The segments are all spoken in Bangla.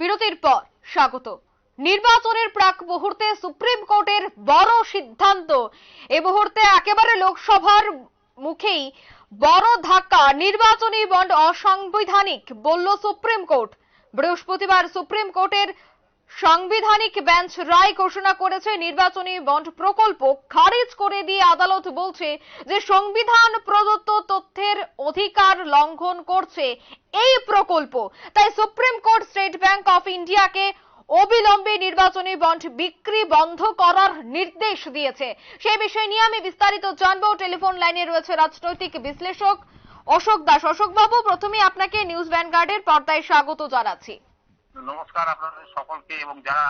বিরতির পর স্বাগত। নির্বাচনের প্রাক মুহূর্তে সুপ্রিম কোর্টের বড় সিদ্ধান্ত। এ মুহূর্তে একেবারে লোকসভার মুখেই বড় ধাক্কা। নির্বাচনী বন্ড অসাংবিধানিক, বলল সুপ্রিম কোর্ট। বৃহস্পতিবার সুপ্রিম কোর্টের সাংবিধানিক বেঞ্চ রায় ঘোষণা করেছে নির্বাচনী বন্ড প্রকল্প। খারিজ করে দিয়ে আদালত বলছে যে সংবিধান প্রদত্ত তথ্যের অধিকার লঙ্ঘন করছে এই প্রকল্প। তাই supreme court state bank of ইন্ডিয়াকে অবিলম্বে নির্বাচনী বন্ড বিক্রি বন্ধ করার নির্দেশ দিয়েছে। সেই বিষয় নিয়ে আমি বিস্তারিত জানব। টেলিফোন লাইনে রয়েছে রাজনৈতিক বিশ্লেষক অশোক দাস। অশোক বাবু প্রথমে আপনাকে নিউজ ভ্যানগার্ডের পর্দায় স্বাগত জানাচ্ছি। নমস্কার আপনাদের সকলকে এবং যারা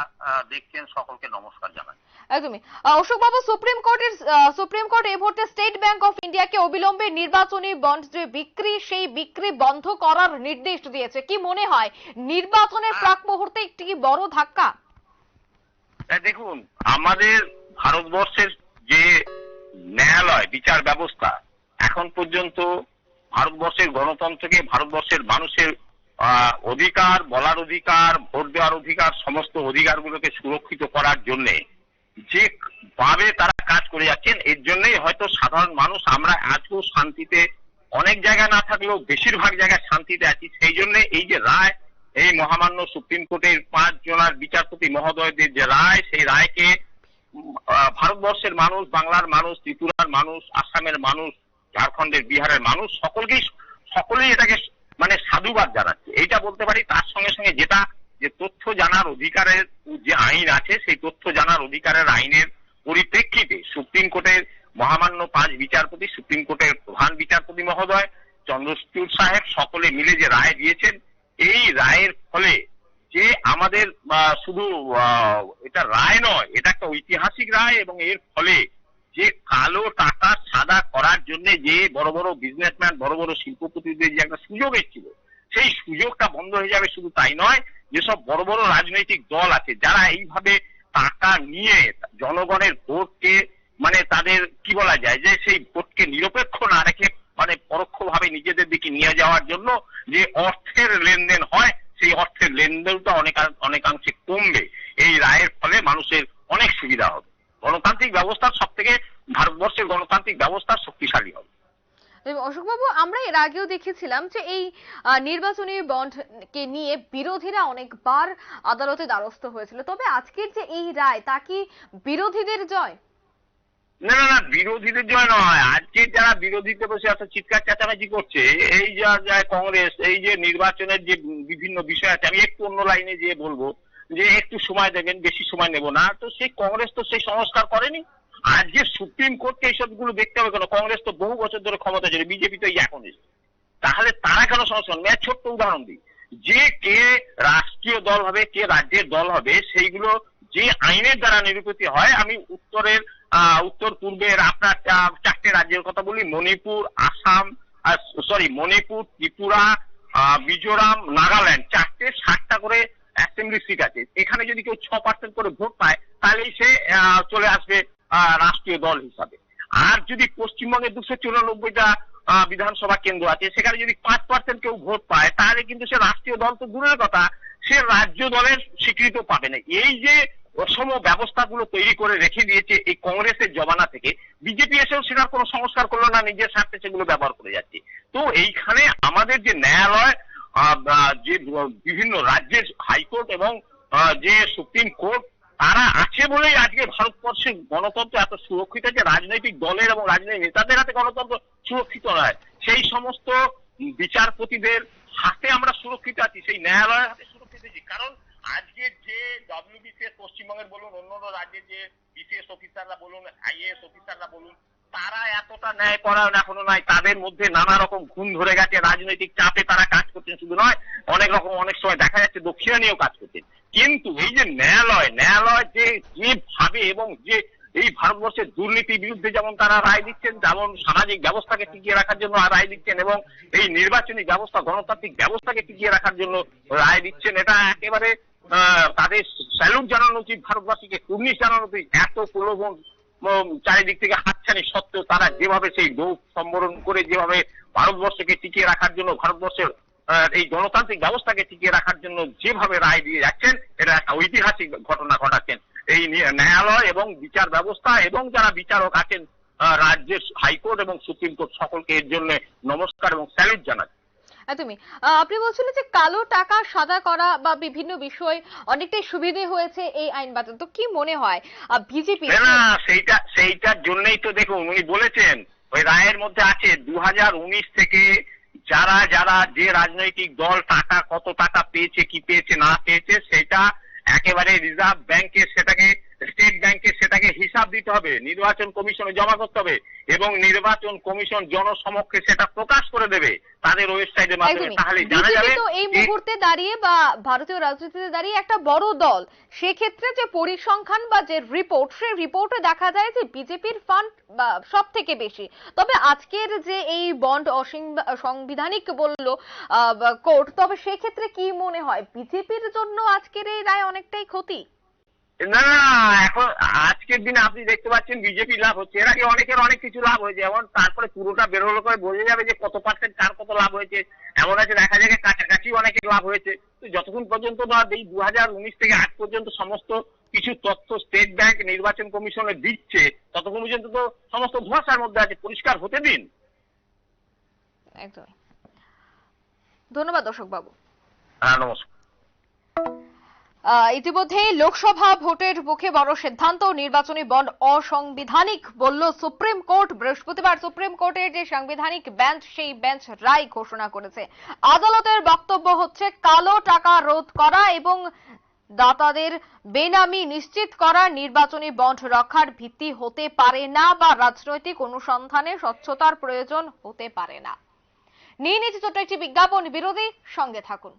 দেখছেন সকলকে নমস্কার জানাই। একদমই। অশোক বাবু সুপ্রিম কোর্টের সুপ্রিম কোর্ট এই মুহূর্তে স্টেট ব্যাংক অফ ইন্ডিয়াকে অবিলম্বে নির্বাচনী বন্ড যে বিক্রি সেই বিক্রি বন্ধ করার নির্দেশ দিয়েছে। কি মনে হয় নির্বাচনের প্রাক মুহূর্তে একটি বড় ধাক্কা? দেখুন আমাদের ভারতবর্ষের যে ন্যায়ালয় বিচার ব্যবস্থা এখন পর্যন্ত ভারতবর্ষের গণতন্ত্রকে ভারতবর্ষের মানুষের অধিকার, বলার অধিকার, ভোট দেওয়ার অধিকার, সমস্ত অধিকারগুলোকে সুরক্ষিত করার জন্য যে ভাবে তারা কাজ করে যাচ্ছেন, এর জন্যই হয়তো সাধারণ মানুষ, আমরা আজকেও শান্তিতে অনেক জায়গায় না থাকলেও বেশিরভাগ জায়গায় শান্তিতে আছি। সেই জন্য এই যে রায়, এই মহামান্য সুপ্রিম কোর্টের পাঁচ জনার বিচারপতি মহোদয়দের যে রায়, সেই রায়কে ভারতবর্ষের মানুষ, বাংলার মানুষ, ত্রিপুরার মানুষ, আসামের মানুষ, ঝাড়খণ্ডের বিহারের মানুষ, সকলকেই, সকলেই এটাকে মানে সাধুবাদ জানাচ্ছে। এইটা বলতে পারি, তার সঙ্গে সঙ্গে যেটা, যে তথ্য জানার অধিকারের যে আইন আছে, সেই তথ্য জানার অধিকারের আইনের পরিপ্রেক্ষিতে সুপ্রিম কোর্টের মহামান্য পাঁচ বিচারপতি, সুপ্রিম কোর্টের প্রধান বিচারপতি মহোদয়, চন্দ্রচূড় সাহেব সকলে মিলে যে রায় দিয়েছেন, এই রায়ের ফলে যে আমাদের শুধু এটা রায় নয়, এটা একটা ঐতিহাসিক রায় এবং এর ফলে যে কালো টাকা সাদা করার জন্য যে বড় বড় বিজনেসম্যান বড় বড় শিল্পপতিদের যে একটা সুযোগ এসেছিল, সেই সুযোগটা বন্ধ হয়ে যাবে শুধু তাই নয়, যেসব বড় বড় রাজনৈতিক দল আছে, যারা এইভাবে টাকা নিয়ে জনগণের ভোটকে মানে তাদের কি বলা যায় যে সেই ভোটকে নিরপেক্ষ না রেখে মানে পরোক্ষভাবে নিজেদের দিকে নিয়ে যাওয়ার জন্য যে অর্থের লেনদেন হয়, সেই অর্থের লেনদেনটা অনেক অনেকাংশে কমবে। এই রায়ের ফলে মানুষের অনেক সুবিধা হবে। গণতান্ত্রিক ব্যবস্থা সব থেকে ভারতবর্ষের গণতান্ত্রিক ব্যবস্থা শক্তিশালী হবে। অশোক বাবু আমরা এর আগেও দেখেছিলাম যে এই নির্বাচনী বন্ড কে নিয়ে বিরোধীরা অনেকবার আদালতে দ্বারস্থ হয়েছিল। তবে আজকের যে এই রায় তা কি বিরোধীদের জয়? না না না বিরোধীদের জয় নয়। আজকে যারা বিরোধীতে বসে এত চিৎকার চেঁচামেচি করছে এই যা যায় কংগ্রেস এই যে নির্বাচনের যে বিভিন্ন বিষয় আছে আমি একটু অন্য লাইনে যেয়ে বলব। যে একটু সময় দেবেন, বেশি সময় নেব না। তো সেই কংগ্রেস তো সেই সংস্কার করেনি। আর যে সুপ্রিম কোর্টকে এইসবগুলো দেখতে হবে কেন? কংগ্রেস তো বহু বছর ধরে ক্ষমতা ছিল বিজেপি তো এখন তাহলে তারা কেন সংস্কার? এক ছোট্ট উদাহরণ দিই। যে কে রাষ্ট্রীয় দল হবে, কে রাজ্যের দল হবে, সেইগুলো যে আইনের দ্বারা নিরূপিত হয়, আমি উত্তরের উত্তর পূর্বের আপনার চারটে রাজ্যের কথা বলি। মণিপুর, আসাম সরি মণিপুর, ত্রিপুরা মিজোরাম, নাগাল্যান্ড। চারটে ষাটটা করে অ্যাসেম্বলি সিট আছে। এখানে যদি কেউ ছ পার্সেন্ট করে ভোট পায়, তাহলেই সে চলে আসবে রাষ্ট্রীয় দল হিসাবে। আর যদি পশ্চিমবঙ্গে দুশো চুরানব্বইটা বিধানসভা কেন্দ্র আছে, সেখানে যদি পাঁচ পার্সেন্ট কেউ ভোট পায়, তাহলে কিন্তু সে রাষ্ট্রীয় দল তো দূরের কথা, সে রাজ্য দলের স্বীকৃত পাবে না। এই যে অসম ব্যবস্থাগুলো তৈরি করে রেখে দিয়েছে এই কংগ্রেসের জমানা থেকে, বিজেপি এসেও সেটার কোনো সংস্কার করল না, নিজের স্বার্থে সেগুলো ব্যবহার করে যাচ্ছে। তো এইখানে আমাদের যে ন্যায়ালয় যে বিভিন্ন রাজ্যের হাইকোর্ট এবং যে সুপ্রিম কোর্ট, তারা আছে বলেই আজকে ভারতবর্ষের গণতন্ত্র এত সুরক্ষিত যে রাজনৈতিক দলের এবং রাজনৈতিক নেতাদের হাতে গণতন্ত্র সুরক্ষিত নয়। সেই সমস্ত বিচারপতিদের হাতে আমরা সুরক্ষিত আছি, সেই ন্যায়ালয়ের হাতে সুরক্ষিত আছি। কারণ আজকে যে ডব্লিউবিসিএস পশ্চিমবঙ্গের বলুন অন্য অন্য রাজ্যের যে বিসিএস অফিসাররা বলুন আইএএস অফিসাররা বলুন তারা এতটা ন্যায় পরায়ণ এখনও নাই, তাদের মধ্যে নানা রকম ঘুম ধরে গেছে, রাজনৈতিক চাপে তারা কাজ করছেন, শুধু নয়, অনেক রকম, অনেক সময় দেখা যাচ্ছে দক্ষিণা নিয়েও কাজ করছেন। কিন্তু এই যে ন্যায়ালয় ন্যায়ালয় যে যেভাবে এবং যে এই ভারতবর্ষের দুর্নীতির বিরুদ্ধে যেমন তারা রায় দিচ্ছেন যেমন সামাজিক ব্যবস্থাকে টিকিয়ে রাখার জন্য রায় দিচ্ছেন এবং এই নির্বাচনী ব্যবস্থা, গণতান্ত্রিক ব্যবস্থাকে টিকিয়ে রাখার জন্য রায় দিচ্ছেন। এটা একেবারে তাদের স্যালুট জানানো উচিত ভারতবাসীকে, কুর্নিশ জানানো উচিত। এত প্রলোভন চারিদিক থেকে হাতছানি সত্ত্বেও তারা যেভাবে সেই ডোপ সম্বরণ করে, যেভাবে ভারতবর্ষকে টিকিয়ে রাখার জন্য, ভারতবর্ষের এই গণতান্ত্রিক ব্যবস্থাকে টিকিয়ে রাখার জন্য যেভাবে রায় দিয়ে যাচ্ছেন, এটা একটা ঐতিহাসিক ঘটনা ঘটাচ্ছেন। এই ন্যায়ালয় এবং বিচার ব্যবস্থা এবং যারা বিচারক আছেন রাজ্যের হাইকোর্ট এবং সুপ্রিম কোর্ট সকলকে এর জন্য নমস্কার এবং স্যালুট জানাচ্ছি। একদমই। আপনি বলছিলেন যে কালো টাকা সাদা করা বা বিভিন্ন বিষয় অনেকটাই সুবিধে হয়েছে এই আইন বাতিল। তো কি মনে হয়? বিজেপি না সেইটা, সেইটার জন্যই তো দেখুন, উনি বলেছেন, ওই রায়ের মধ্যে আছে দু হাজার উনিশ থেকে যারা যারা যে রাজনৈতিক দল টাকা, কত টাকা পেয়েছে, কি পেয়েছে, না পেয়েছে, সেটা একেবারে রিজার্ভ ব্যাংকে সেটাকে স্টেট ব্যাংকে সেটাকে দিতে হবে নির্বাচন কমিশনে জমা করতে হবে এবং নির্বাচন কমিশন জনসমক্ষে সেটা প্রকাশ করে দেবে তাদের ওয়েবসাইটের মাধ্যমে। তাহলে জানা যাবে তো এই মুহূর্তে দাঁড়িয়ে বা ভারতীয় রাজনীতিতে দাঁড়িয়ে একটা বড় দল। সেক্ষেত্রে যে পরিসংখ্যান বা যে রিপোর্ট সেই রিপোর্টে দেখা যায় যে বিজেপির ফান্ড সব থেকে বেশি। তবে আজকের যে এই বন্ড অসাংবিধানিক বলল কোর্ট তবে সেক্ষেত্রে কি মনে হয়? বিজেপির জন্য আজকের এই রায় অনেকটাই ক্ষতি? না না এখন আজকের দিনে আপনি দেখতে পাচ্ছেন বিজেপি লাভ হচ্ছে। এর আগে অনেকের অনেক কিছু লাভ হয়েছে। এবং তারপরে পুরোটা বেরোলো করে বোঝা যাবে যে কত পার্সেন্ট কার কত লাভ হয়েছে। এমন আছে দেখা যায় কাছাকাছি অনেকের লাভ হয়েছে। তো যতক্ষণ পর্যন্ত না এই দু হাজার উনিশ থেকে আজ পর্যন্ত সমস্ত কিছু তথ্য স্টেট ব্যাংক নির্বাচন কমিশনে দিচ্ছে ততক্ষণ পর্যন্ত তো সমস্ত ধোঁয়াশার মধ্যে আছে। পরিষ্কার হতে দিন। একদমই। ধন্যবাদ দর্শক বাবু হ্যাঁ নমস্কার। ইতিমধ্যে লোকসভা ভোটের মুখে বড় সিদ্ধান্ত, নির্বাচনী বন্ড অসাংবিধানিক বলল সুপ্রিম কোর্ট। বৃহস্পতিবার সুপ্রিম কোর্টের যে সাংবিধানিক বেঞ্চ, সেই বেঞ্চ রায় ঘোষণা করেছে। আদালতের বক্তব্য হচ্ছে, কালো টাকা রোধ করা এবং দাতাদের বেনামি নিশ্চিত করা, নির্বাচনী বন্ড রক্ষার ভিত্তি হতে পারে না বা রাজনৈতিক অনুসন্ধানে স্বচ্ছতার প্রয়োজন হতে পারে না। নিয়ে নিচ্ছে ছোট্ট একটি বিজ্ঞাপন, বিরোধী সঙ্গে থাকুন।